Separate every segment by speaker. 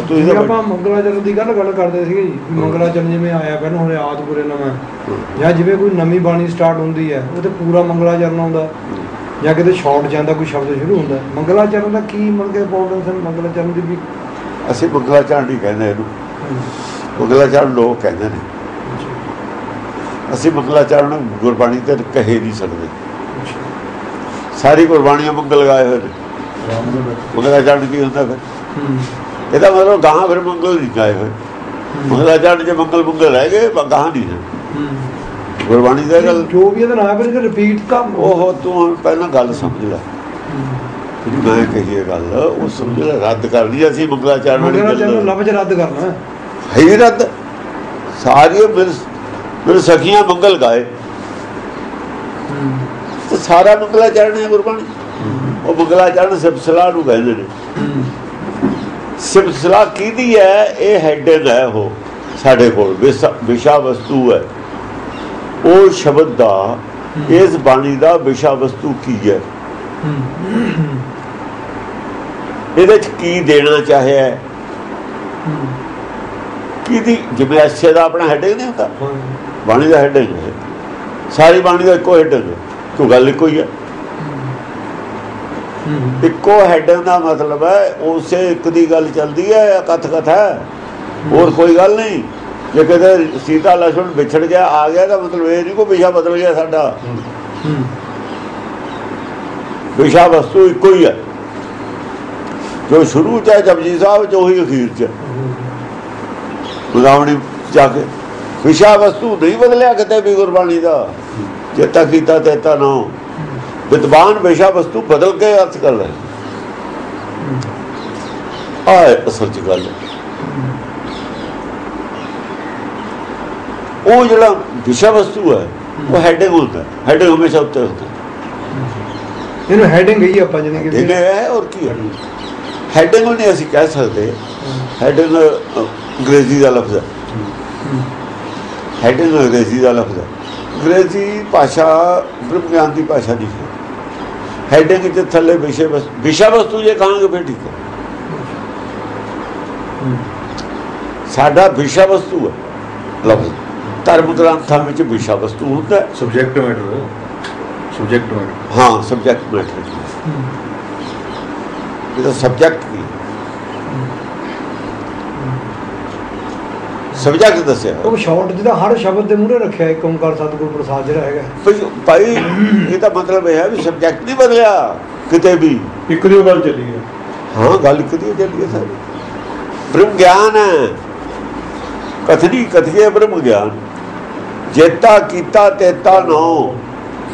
Speaker 1: ਪਰ ਤੁਸੀਂ ਤਾਂ
Speaker 2: ਆਪਾਂ ਮੰਗਲਾਚਰਨ ਦੀ ਗੱਲ ਗੱਲ ਕਰਦੇ ਸੀਗੇ ਜੀ ਮੰਗਲਾਚਰਨ ਜਿਵੇਂ ਆਇਆ ਪਹਿਲਾਂ ਹੁਣ ਆਦਪੁਰੇ ਨਵਾਂ ਜਾਂ ਜਿਵੇਂ ਕੋਈ ਨਵੀਂ ਬਾਣੀ ਸਟਾਰਟ ਹੁੰਦੀ ਹੈ ਉਹ ਤੇ ਪੂਰਾ ਮੰਗਲਾਚਰਨ ਆਉਂਦਾ ਜਾਂ ਕਿਤੇ ਸ਼ਾਰਟ ਜਾਂਦਾ ਕੋਈ ਸ਼ਬਦ ਸ਼ੁਰੂ ਹੁੰਦਾ। ਮੰਗਲਾਚਰਨ ਦਾ ਕੀ ਮਤਲਬ ਕਿ ਇੰਪੋਰਟੈਂਸ ਹੈ ਮੰਗਲਾਚਰਨ ਦੀ ਵੀ?
Speaker 1: ਅਸੀਂ ਮੰਗਲਾਚਰਨ ਨਹੀਂ ਕਹਿੰਦੇ ਇਹਨੂੰ। ਮੰਗਲਾਚਰਨ ਲੋਕ ਕਹਿੰਦੇ ਨੇ। ਅਸੀਂ ਮੰਗਲਾਚਰਨ ਗੁਰਬਾਣੀ ਤੇ ਕਹੇ ਨਹੀਂ ਸਕਦੇ। ਸਾਰੀ ਗੁਰਬਾਣੀਆਂ ਮੰਗਲ ਗਾਏ ਹੋਏ ਨੇ। ਮੰਗਲਾਚਰਨ ਕੀ ਹੁੰਦਾ ਫਿਰ? ਇਹਦਾ ਮਤਲਬ ਗਾਹਾਂ ਫਿਰ ਮੰਗਲ ਨਹੀਂ ਗਾਏ ਹੋਏ। ਮੰਗਲਾਚਰਨ ਜੇ ਮੰਗਲ ਮੰਗਲ ਰਹਿ ਗਏ ਬ- ਗਾਹਾਂ ਨਹੀਂ ਹੈ। ਗੁਰਬਾਣੀ ਦਾ ਗੱਲ
Speaker 2: ਜੋ ਵੀ ਇਹਦਾ ਨਾਮ ਹੈ ਰਿਪੀਟ ਤਾਂ
Speaker 1: ਉਹ ਤੂੰ ਪਹਿਲਾਂ ਗੱਲ ਸਮਝ ਲੈ। ਜਿਹੜੀ ਮੈਂ ਕਹੀ ਇਹ ਗੱਲ ਉਹ ਸਮਝ ਲੈ ਰੱਦ ਕਰਨੀ ਅਸੀਂ ਮੰਗਲਾਚਰਨ ਵਾਲੀ
Speaker 2: ਨੂੰ
Speaker 1: ਗੱਲ
Speaker 2: ਲਫ਼ਜ਼ ਰੱਦ ਕਰਨਾ। ਹੈ
Speaker 1: ਹੈ ਰੱਦ। ਸਾਰੀਆਂ ਮਿਲ ਮਿਲ ਸਖੀਆਂ ਮੰਗਲ ਗਾਏ। ਤੇ ਸਾਰਾ ਮੰਗਲਾਚਰਨ ਹੈ ਗੁਰਬਾਣੀ। ਉਹ ਮੰਗਲਾਚਰਨ ਸਿਬਸਲਾ ਨੂੰ ਕਹਿੰਦੇ ਨੇ। ਸਿਬਸਲਾ ਕਿਹਦੀ ਹੈ ਇਹ ਹੈਡਿੰਗ ਹੈ ਉਹ ਸਾਡੇ ਕੋਲ ਵਿਸ਼ਾ- ਵਿਸ਼ਾ ਵਸਤੂ ਹੈ ਉਹ ਸ਼ਬਦ ਦਾ ਇਸ ਬਾਣੀ ਦਾ ਵਿਸ਼ਾ ਵਸਤੂ ਕੀ ਹੈ ਇਹਦੇ ਚ ਕੀ ਦੇਣਾ ਚਾਹਿਆ ਹੈ ਕਿਹਦੀ ਜਿਵੇਂ ਐਸੇ ਦਾ ਆਪਣਾ ਹੈਡਿੰਗ ਨਹੀਂ ਹੁੰਦਾ ਬਾਣੀ ਦਾ ਹੈਡਿੰਗ ਹੈ ਸਾਰੀ ਬਾਣੀ ਦਾ ਇੱਕੋ ਹੈਡਿੰਗ ਹੈ ਕੋਈ ਗੱਲ ਇੱਕੋ ਹੀ ਹੈ ਇੱਕੋ ਹੈਡ ਦਾ ਮਤਲਬ ਹੈ ਉਸੇ ਇੱਕ ਦੀ ਗੱਲ ਚੱਲਦੀ ਹੈ ਕਥ ਕਥਾ ਹੋਰ ਕੋਈ ਗੱਲ ਨਹੀਂ। ਜੇ ਕਿਤੇ ਸੀਤਾ ਲਛਣ ਵਿਛੜ ਗਿਆ ਆ ਗਿਆ ਤਾਂ ਮਤਲਬ ਇਹ ਨਹੀਂ ਕੋਈ ਵਿਸ਼ਾ ਬਦਲ ਗਿਆ ਸਾਡਾ। ਵਿਸ਼ਾ ਵਸਤੂ ਇੱਕੋ ਹੀ ਹੈ। ਜੋ ਸ਼ੁਰੂ ਚ ਹੈ ਜਪਜੀ ਸਾਹਿਬ ਚ ਉਹੀ ਅਖੀਰ ਚ। ਗੁਦਾਵਣੀ ਜਾ ਕੇ। ਵਿਸ਼ਾ ਵਸਤੂ ਨਹੀਂ ਬਦਲਿਆ ਕਿਤੇ ਵੀ ਗੁਰਬਾਣੀ ਦਾ। ਜੇ ਤਾਂ ਕੀਤਾ ਤੇਤਾ ਨਾ ਵਿਦਵਾਨ ਵਿਸ਼ਾ ਵਸਤੂ ਬਦਲ ਕੇ ਅਰਥ ਕਰ ਰਹੇ ਆਏ ਅਸਲ ਚ ਗੱਲ ਉਹ ਜਿਹੜਾ ਵਿਸ਼ਾ ਵਸਤੂ ਹੈ ਉਹ ਹੈਡਿੰਗ ਹੁੰਦਾ ਹੈਡਿੰਗ ਹਮੇਸ਼ਾ ਉੱਤੇ ਹੁੰਦਾ
Speaker 2: ਇਹਨੂੰ ਹੈਡਿੰਗ ਗਈ ਆਪਾਂ ਜਿਹਨੇ ਕਿ
Speaker 1: ਹੈਡਿੰਗ ਹੈ ਔਰ ਕੀ ਹੈ? ਹੈਡਿੰਗ ਨਹੀਂ ਅਸੀਂ ਕਹਿ ਸਕਦੇ। ਹੈਡਿੰਗ ਅੰਗਰੇਜ਼ੀ ਦਾ ਲਫ਼ਜ਼ ਹੈ। ਹੈਡਿੰਗ ਅੰਗਰੇਜ਼ੀ ਦਾ ਲਫ਼ਜ਼ ਹੈ। ਅੰਗਰੇਜ਼ੀ ਭਾਸ਼ਾ ਬ੍ਰਹਮ ਗਿਆਨ ਦੀ ਭਾਸ਼ਾ ਨਹੀਂ ਹੈ। ਹੈਡਿੰਗ ਦੇ ਥੱਲੇ ਵਿਸ਼ੇ ਵਸ ਵਿਸ਼ਾ ਵਸਤੂ ਜੇ ਕਹਾਂਗੇ ਫਿਰ ਠੀਕ ਹੈ। ਸਾਡਾ ਵਿਸ਼ਾ ਵਸਤੂ ਹੈ। ਲਫ਼ਜ਼ ਧਰਮ ਗ੍ਰੰਥਾਂ ਵਿੱਚ ਵਿਸ਼ਾ ਵਸਤੂ ਹੁੰਦਾ ਹੈ।
Speaker 3: ਸਬਜੈਕਟ ਮੈਟਰ ਸਬਜੈਕਟ ਮੈਟਰ
Speaker 1: ਹਾਂ ਸਬਜੈਕਟ ਮੈਟਰ ਇਹਦਾ ਸਬਜੈਕਟ ਕੀ ਸਬਜੈਕਟ ਦੱਸਿਆ।
Speaker 2: ਉਹ ਸ਼ਾਰਟ ਜਿਹਦਾ ਹਰ ਸ਼ਬਦ ਦੇ ਮੂਹਰੇ ਰੱਖਿਆ ਇੱਕ ਓਮਕਾਰ ਸਤਿਗੁਰ ਪ੍ਰਸਾਦ ਜਿਹੜਾ ਹੈਗਾ।
Speaker 1: ਭਈ- ਭਾਈ ਇਹਦਾ ਮਤਲਬ ਇਹ ਹੈ ਵੀ ਸਬਜੈਕਟ ਨਹੀਂ ਬਦਲਿਆ ਕਿਤੇ ਵੀ।
Speaker 3: ਇੱਕ ਦੀ ਗੱਲ ਚੱਲੀ ਹੈ।
Speaker 1: ਹਾਂ ਗੱਲ ਕਿਦੀ ਚੱਲੀ ਹੈ ਸਾਰੀ। ਬ੍ਰਹਮ ਗਿਆਨ ਹੈ। ਕਥਨੀ ਕਥੀਏ ਬ੍ਰਹਮ ਗਿਆਨ। ਜੇਤਾ ਕੀਤਾ ਤੇਤਾ ਨੋ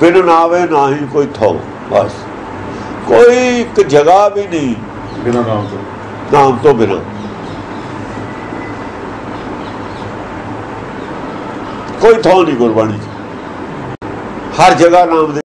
Speaker 1: ਬਿਨ ਨਾਵੇ ਨਾਹੀ ਕੋਈ ਥੋ ਬਸ। ਕੋਈ ਇੱਕ ਜਗ੍ਹਾ ਵੀ ਨਹੀਂ।
Speaker 3: ਬਿਨਾਂ ਨਾਮ ਤੋਂ।
Speaker 1: ਨਾਮ ਤੋਂ ਬਿਨਾ। ਕੋਈ ਥਾਂ ਨਹੀਂ ਗੁਰਬਾਣੀ 'ਚ। ਹਰ ਜਗ੍ਹਾ ਨਾਮ ਦੇ